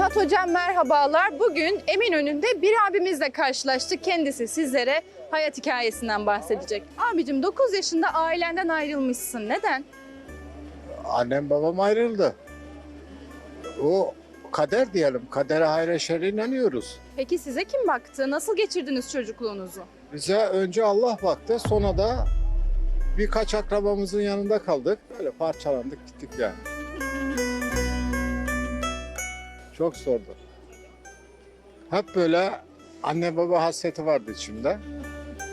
Nihat Hocam merhabalar. Bugün Eminönü'nde bir abimizle karşılaştık. Kendisi sizlere hayat hikayesinden bahsedecek. Abicim 9 yaşında ailenden ayrılmışsın. Neden? Annem babam ayrıldı. O kader diyelim. Kadere hayra şerre inanıyoruz. Peki size kim baktı? Nasıl geçirdiniz çocukluğunuzu? Bize önce Allah baktı. Sonra da birkaç akrabamızın yanında kaldık. Böyle parçalandık gittik yani. Çok zordu. Hep böyle anne baba hasreti vardı içimde.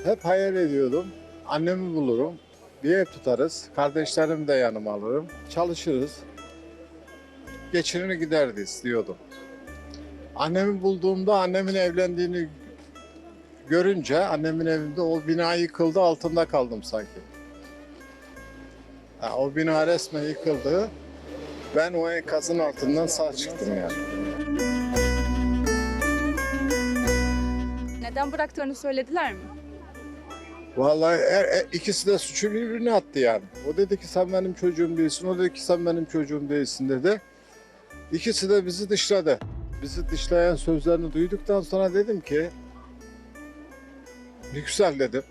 Hep hayal ediyordum. Annemi bulurum. Bir ev tutarız. Kardeşlerimi de yanıma alırım. Çalışırız. Geçirini gideriz diyordum. Annemi bulduğumda annemin evlendiğini görünce annemin evinde o bina yıkıldı altında kaldım sanki. Ha, o bina resmen yıkıldı. Ben o enkazın altından sağ çıktım yani. Neden bıraktığını söylediler mi? Vallahi er, er- ikisi de suçu birbirine attı yani. O dedi ki sen benim çocuğum değilsin, o dedi ki sen benim çocuğum değilsin dedi. İkisi de bizi dışladı. Bizi dışlayan sözlerini duyduktan sonra dedim ki Yüksel dedim.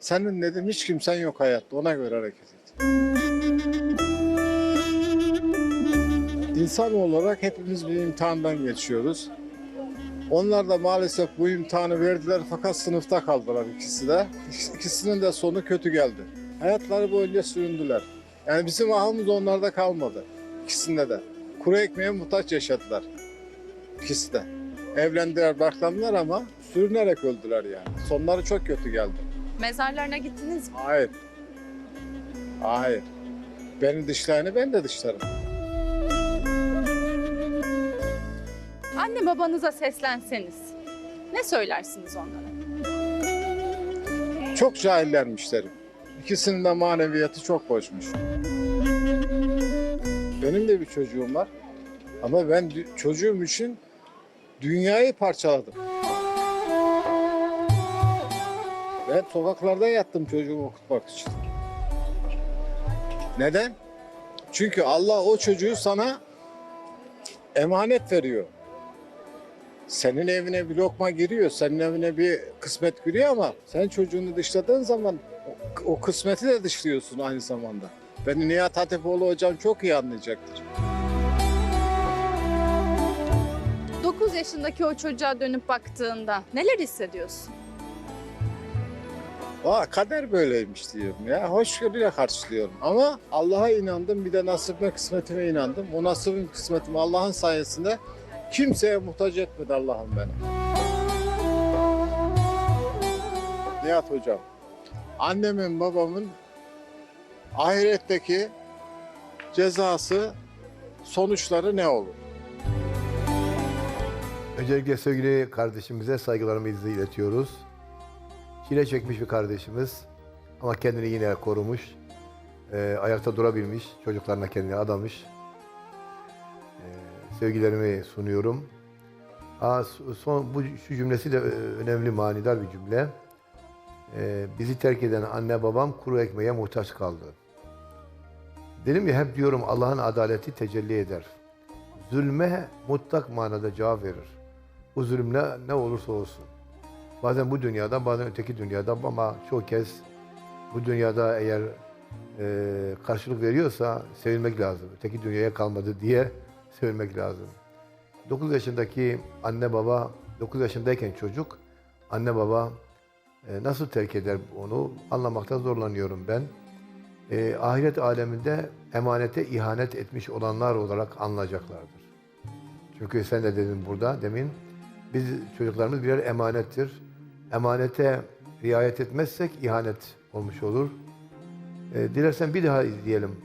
Senin dedim hiç kimsen yok hayatta ona göre hareket et. İnsan olarak hepimiz bir imtihandan geçiyoruz. Onlar da maalesef bu imtihanı verdiler fakat sınıfta kaldılar ikisi de. İkis- İkisinin de sonu kötü geldi. Hayatları boyunca süründüler. Yani bizim ahımız onlarda kalmadı. İkisinde de. Kuru ekmeğe muhtaç yaşadılar. İkisi de. Evlendiler, barklandılar ama sürünerek öldüler yani. Sonları çok kötü geldi. Mezarlarına gittiniz mi? Hayır. Hayır. Beni dışlayanı ben de dışlarım. Anne babanıza seslenseniz ne söylersiniz onlara? Çok cahillermiş derim. İkisinin de maneviyatı çok boşmuş. Benim de bir çocuğum var. Ama ben çocuğum için dünyayı parçaladım. Ben sokaklarda yattım çocuğumu okutmak için. Neden? Çünkü Allah o çocuğu sana emanet veriyor. Senin evine bir lokma giriyor, senin evine bir kısmet giriyor ama sen çocuğunu dışladığın zaman o, o kısmeti de dışlıyorsun aynı zamanda. Beni Nihat Hatipoğlu hocam çok iyi anlayacaktır. 9 yaşındaki o çocuğa dönüp baktığında neler hissediyorsun? Aa, kader böyleymiş diyorum ya. Hoşgörüyle karşılıyorum. Ama Allah'a inandım bir de nasibime kısmetime inandım. O nasibim kısmetim Allah'ın sayesinde kimseye muhtaç etmedi Allah'ım beni. Nihat hocam, annemin babamın ahiretteki cezası sonuçları ne olur? Öncelikle sevgili kardeşimize saygılarımızı iletiyoruz. Çile çekmiş bir kardeşimiz ama kendini yine korumuş. Ee, ayakta durabilmiş, çocuklarına kendini adamış. Sevgilerimi sunuyorum. Aa, son, bu şu cümlesi de e, önemli, manidar bir cümle. Ee, bizi terk eden anne babam kuru ekmeğe muhtaç kaldı. Dedim ya hep diyorum Allah'ın adaleti tecelli eder. Zulme mutlak manada cevap verir. Bu zulüm ne, ne olursa olsun. Bazen bu dünyada, bazen öteki dünyada ama çoğu kez bu dünyada eğer e, karşılık veriyorsa sevilmek lazım. Öteki dünyaya kalmadı diye sevilmek lazım. 9 yaşındaki anne baba, 9 yaşındayken çocuk, anne baba e, nasıl terk eder onu anlamakta zorlanıyorum ben. E, ahiret aleminde emanete ihanet etmiş olanlar olarak anlayacaklardır. Çünkü sen de dedin burada demin, biz çocuklarımız birer emanettir. Emanete riayet etmezsek ihanet olmuş olur. E, dilersen bir daha izleyelim.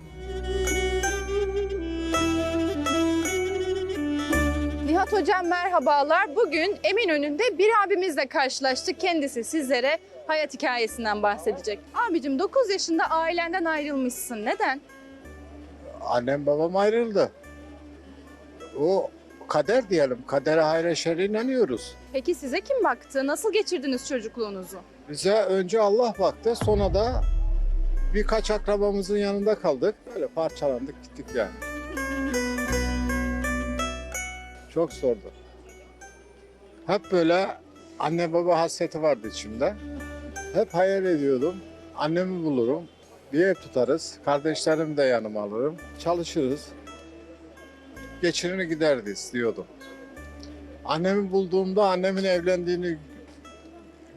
Nihat Hocam merhabalar. Bugün Eminönü'nde bir abimizle karşılaştık. Kendisi sizlere hayat hikayesinden bahsedecek. Abicim 9 yaşında ailenden ayrılmışsın. Neden? Annem babam ayrıldı. O kader diyelim. Kadere hayra şerre inanıyoruz. Peki size kim baktı? Nasıl geçirdiniz çocukluğunuzu? Bize önce Allah baktı, sonra da birkaç akrabamızın yanında kaldık. Böyle parçalandık gittik yani. Çok zordu. Hep böyle anne baba hasreti vardı içimde. Hep hayal ediyordum. Annemi bulurum. Bir ev tutarız. Kardeşlerimi de yanıma alırım. Çalışırız. Geçinir gideriz diyordum. Annemi bulduğumda annemin evlendiğini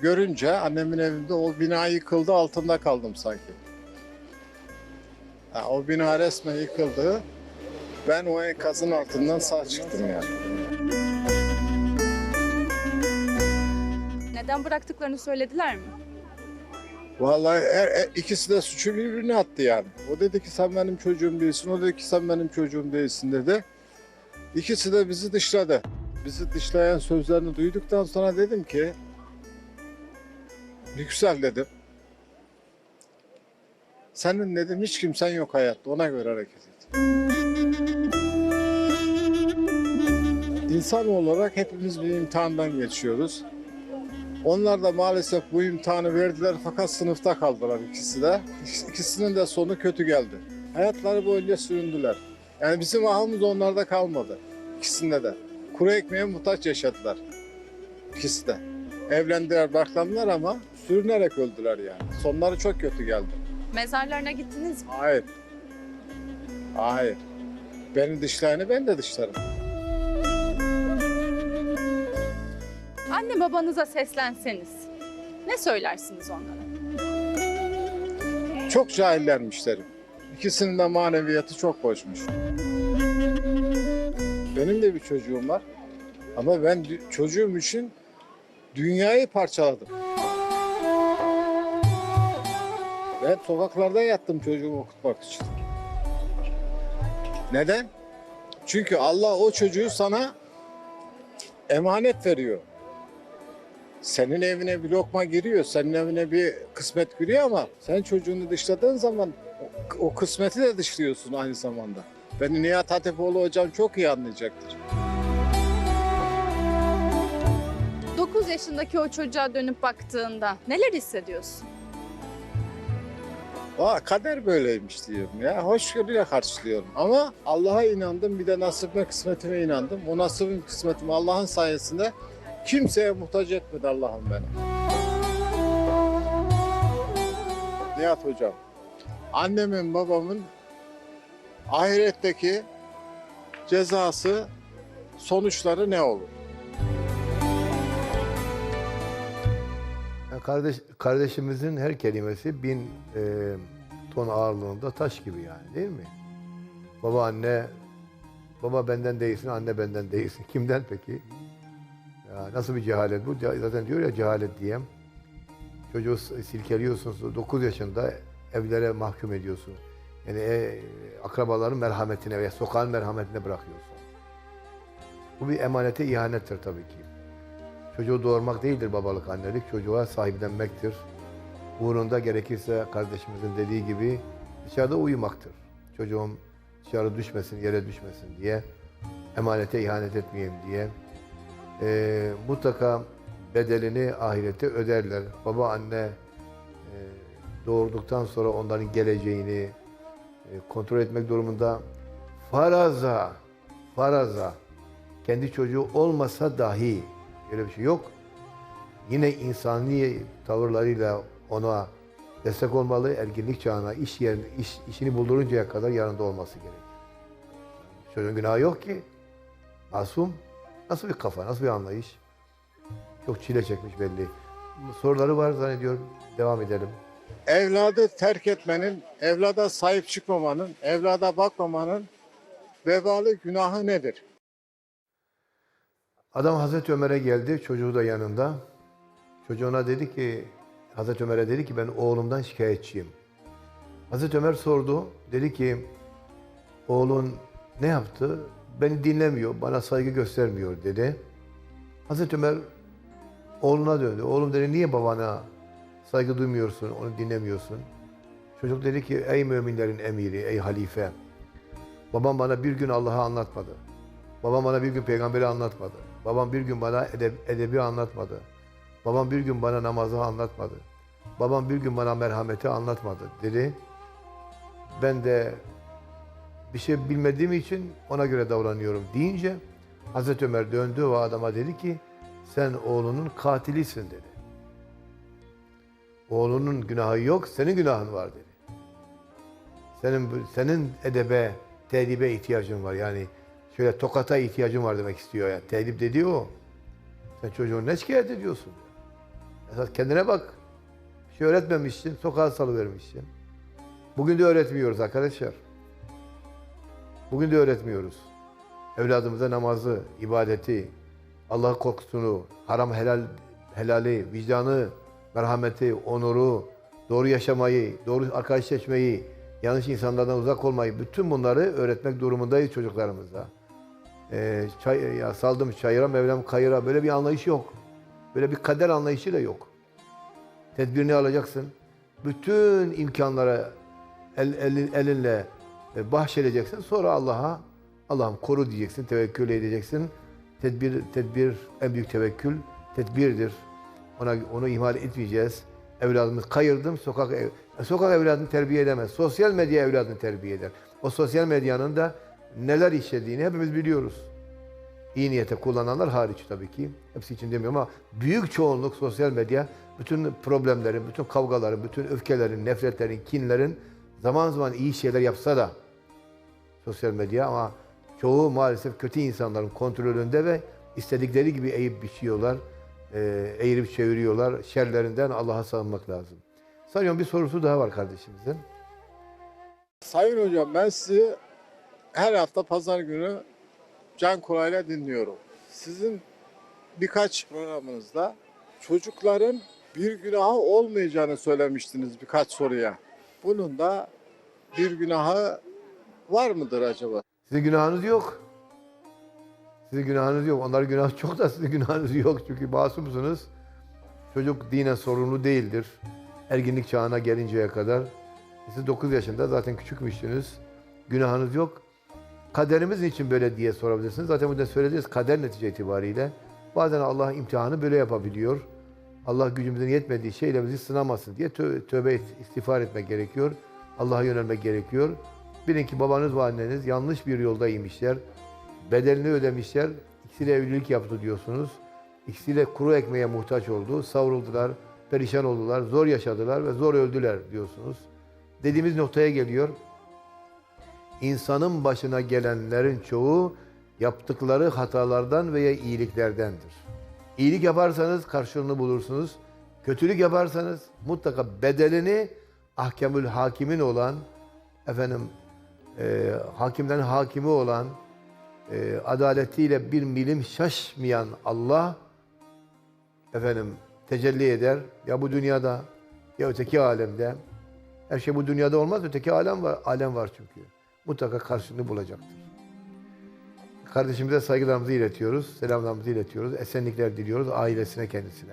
görünce annemin evinde o bina yıkıldı altında kaldım sanki. Ha, o bina resmen yıkıldı. Ben o enkazın altından sağ çıktım yani. Neden bıraktıklarını söylediler mi? Vallahi er, er- ikisi de suçu birbirine attı yani. O dedi ki sen benim çocuğum değilsin, o dedi ki sen benim çocuğum değilsin dedi. İkisi de bizi dışladı. Bizi dışlayan sözlerini duyduktan sonra dedim ki Yüksel dedim. Senin dedim hiç kimsen yok hayatta ona göre hareket et. İnsan olarak hepimiz bir imtihandan geçiyoruz. Onlar da maalesef bu imtihanı verdiler fakat sınıfta kaldılar ikisi de. İkisinin de sonu kötü geldi. Hayatları boyunca süründüler. Yani bizim ahımız onlarda kalmadı. İkisinde de. Kuru ekmeğe muhtaç yaşadılar. İkisi de. Evlendiler, barklandılar ama sürünerek öldüler yani. Sonları çok kötü geldi. Mezarlarına gittiniz mi? Hayır. Hayır. Beni dışlayanı ben de dışlarım. Anne babanıza seslenseniz ne söylersiniz onlara? Çok cahillermiş derim. İkisinin de maneviyatı çok boşmuş. Benim de bir çocuğum var. Ama ben çocuğum için dünyayı parçaladım. Ben sokaklarda yattım çocuğumu okutmak için. Neden? Çünkü Allah o çocuğu sana emanet veriyor. Senin evine bir lokma giriyor, senin evine bir kısmet giriyor ama sen çocuğunu dışladığın zaman o, o kısmeti de dışlıyorsun aynı zamanda. Beni Nihat Hatipoğlu hocam çok iyi anlayacaktır. 9 yaşındaki o çocuğa dönüp baktığında neler hissediyorsun? Aa, kader böyleymiş diyorum ya. Hoşgörüyle karşılıyorum. Ama Allah'a inandım bir de nasibime kısmetime inandım. O nasibim kısmetim Allah'ın sayesinde kimseye muhtaç etmedi Allah'ım beni. Nihat hocam, annemin babamın ahiretteki cezası sonuçları ne olur? Yani kardeş, kardeşimizin her kelimesi bin e, ton ağırlığında taş gibi yani değil mi? Baba anne, baba benden değilsin, anne benden değilsin. Kimden peki? Ya nasıl bir cehalet bu? Zaten diyor ya cehalet diyem. Çocuğu silkeliyorsunuz, 9 yaşında evlere mahkum ediyorsun. Yani e, akrabaların merhametine veya sokağın merhametine bırakıyorsun. Bu bir emanete ihanettir tabii ki. Çocuğu doğurmak değildir babalık annelik, çocuğa sahiplenmektir. Uğrunda gerekirse kardeşimizin dediği gibi dışarıda uyumaktır. Çocuğum dışarı düşmesin, yere düşmesin diye, emanete ihanet etmeyeyim diye. Ee, mutlaka bedelini ahirette öderler. Baba anne e, doğurduktan sonra onların geleceğini e, kontrol etmek durumunda faraza, faraza kendi çocuğu olmasa dahi öyle bir şey yok. Yine insani tavırlarıyla ona destek olmalı. Erginlik çağına, iş yerini, iş, işini bulduruncaya kadar yanında olması gerekir. Çocuğun günahı yok ki. Masum. Nasıl bir kafa, nasıl bir anlayış? Çok çile çekmiş belli. Soruları var zannediyorum. Devam edelim. Evladı terk etmenin, evlada sahip çıkmamanın, evlada bakmamanın vebalı günahı nedir? Adam Hazreti Ömer'e geldi, çocuğu da yanında. Çocuğuna dedi ki, Hazreti Ömer'e dedi ki ben oğlumdan şikayetçiyim. Hazreti Ömer sordu, dedi ki oğlun ne yaptı? Beni dinlemiyor, bana saygı göstermiyor dedi. Hazreti Ömer oğluna döndü. Oğlum dedi niye babana saygı duymuyorsun, onu dinlemiyorsun? Çocuk dedi ki ey müminlerin emiri, ey halife. Babam bana bir gün Allah'ı anlatmadı. Babam bana bir gün peygamberi anlatmadı. Babam bir gün bana edeb- edebi anlatmadı. Babam bir gün bana namazı anlatmadı. Babam bir gün bana merhameti anlatmadı dedi. Ben de bir şey bilmediğim için ona göre davranıyorum deyince Hazreti Ömer döndü o adama dedi ki sen oğlunun katilisin dedi. Oğlunun günahı yok, senin günahın var dedi. Senin senin edebe, tedibe ihtiyacın var. Yani şöyle tokata ihtiyacın var demek istiyor yani. Tedip dediği o. Sen çocuğun ne şikayet ediyorsun? Esas kendine bak. Bir şey öğretmemişsin, sokağa salıvermişsin. Bugün de öğretmiyoruz arkadaşlar. Bugün de öğretmiyoruz. Evladımıza namazı, ibadeti, Allah korkusunu, haram helal helali, vicdanı, merhameti, onuru, doğru yaşamayı, doğru arkadaş seçmeyi, yanlış insanlardan uzak olmayı, bütün bunları öğretmek durumundayız çocuklarımıza. Ee, çay, ya saldım çayıra, Mevlam kayıra böyle bir anlayış yok. Böyle bir kader anlayışı da yok. Tedbirini alacaksın. Bütün imkanlara el, elin, elinle bahşedeceksin. Sonra Allah'a Allah'ım koru diyeceksin, tevekkül edeceksin. Tedbir, tedbir en büyük tevekkül tedbirdir. Ona onu ihmal etmeyeceğiz. Evladımız kayırdım, sokak ev, sokak evladını terbiye edemez. Sosyal medya evladını terbiye eder. O sosyal medyanın da neler işlediğini hepimiz biliyoruz. İyi niyete kullananlar hariç tabii ki. Hepsi için demiyorum ama büyük çoğunluk sosyal medya bütün problemlerin, bütün kavgaların, bütün öfkelerin, nefretlerin, kinlerin zaman zaman iyi şeyler yapsa da sosyal medya ama çoğu maalesef kötü insanların kontrolünde ve istedikleri gibi eğip biçiyorlar, e, eğirip çeviriyorlar. Şerlerinden Allah'a sığınmak lazım. Sanıyorum bir sorusu daha var kardeşimizin. Sayın hocam ben sizi her hafta pazar günü can kulağıyla dinliyorum. Sizin birkaç programınızda çocukların bir günahı olmayacağını söylemiştiniz birkaç soruya. Bunun da bir günahı var mıdır acaba? Sizin günahınız yok. Sizin günahınız yok. Onların günahı çok da sizin günahınız yok. Çünkü masumsunuz. Çocuk dinen sorumlu değildir. Erginlik çağına gelinceye kadar. Siz 9 yaşında zaten küçükmüşsünüz. Günahınız yok. Kaderimiz için böyle diye sorabilirsiniz. Zaten burada söylediğiniz kader netice itibariyle. Bazen Allah imtihanı böyle yapabiliyor. Allah gücümüzün yetmediği şeyle bizi sınamasın diye tö- tövbe et- istiğfar etmek gerekiyor. Allah'a yönelmek gerekiyor. Bilin ki babanız ve anneniz yanlış bir yoldaymışlar. Bedelini ödemişler. İkisiyle evlilik yaptı diyorsunuz. İkisiyle kuru ekmeğe muhtaç oldu. Savruldular, perişan oldular, zor yaşadılar ve zor öldüler diyorsunuz. Dediğimiz noktaya geliyor. İnsanın başına gelenlerin çoğu yaptıkları hatalardan veya iyiliklerdendir. İyilik yaparsanız karşılığını bulursunuz. Kötülük yaparsanız mutlaka bedelini ahkamül hakimin olan efendim e, hakimden hakimi olan e, adaletiyle bir milim şaşmayan Allah efendim tecelli eder ya bu dünyada ya öteki alemde. Her şey bu dünyada olmaz. Öteki alem var. Alem var çünkü. Mutlaka karşılığını bulacaktır. Kardeşimize saygılarımızı iletiyoruz. Selamlarımızı iletiyoruz. Esenlikler diliyoruz ailesine kendisine.